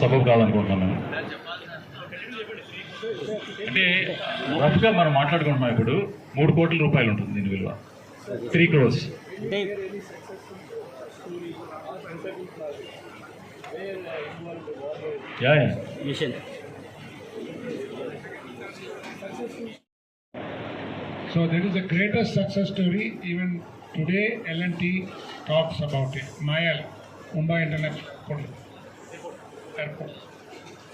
సబబు కావాలనుకుంటున్నాను. అంటే రఫ్గా మనం మాట్లాడుకుంటున్నాం ఇప్పుడు. మూడు కోట్ల రూపాయలు ఉంటుంది దీని విలువ. Three crores yeah so that is the greatest success story even today L and T talks about it Mayal Mumbai international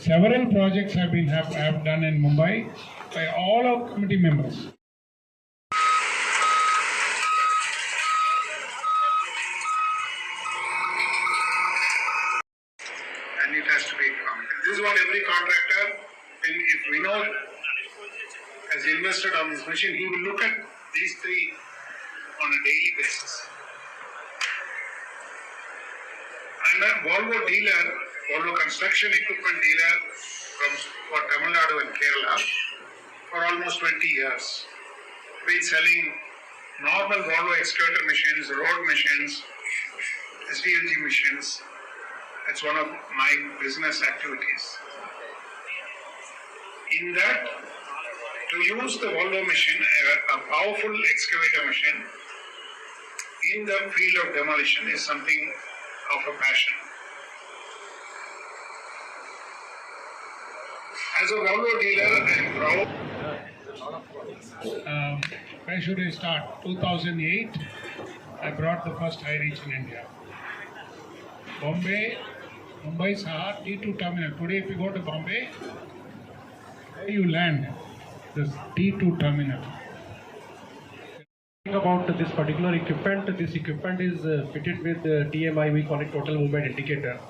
Several projects have been have, have done in Mumbai by all our committee members. and it has to be. This is what every contractor, and if Vinod has invested on this machine, he will look at these three on a daily basis. And a Volvo dealer, Volvo construction equipment dealer from for Tamil Nadu and Kerala for almost 20 years. Been selling normal Volvo excavator machines, road machines, SDLG machines, it's one of my business activities. In that, to use the Volvo machine, a, a powerful excavator machine, in the field of demolition is something of a passion. As a Volvo dealer, I am proud. Um, where should I start? 2008, I brought the first high reach in India. Bombay, Mumbai Sahar T2 terminal. Today, if you go to Bombay, where you land, this T2 terminal. about this particular equipment, this equipment is uh, fitted with uh, TMI, we call it total movement indicator.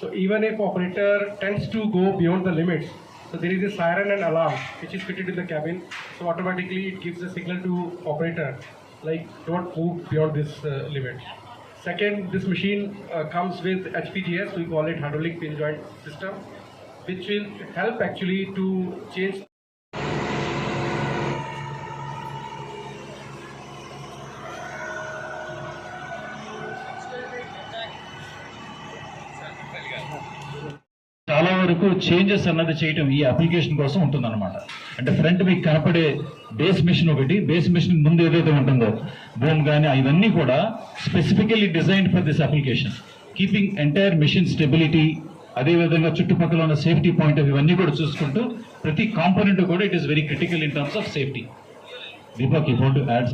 So even if operator tends to go beyond the limits, so there is a siren and alarm which is fitted in the cabin. So automatically it gives a signal to operator like don't move beyond this uh, limit. Second, this machine uh, comes with HPGS, we call it hydraulic pin joint system, which will help actually to change వరకు changes అన్నది చేయటం ఈ application కోసం ఉంటుందన్నమాట. అంటే front మీకు కనపడే base machine ఒకటి బేస్ మిషన్ ముందు ఏదైతే ఉంటుందో బోమ్ కానీ ఇవన్నీ కూడా specifically design for this application keeping entire machine stability అదేవిధంగా చుట్టుపక్కల ఉన్న సేఫ్టీ పాయింట్ ఆఫ్ ఇవన్నీ కూడా చూసుకుంటూ ప్రతి కాంపోనెంట్ కూడా it is very critical in terms of safety Deepak you want add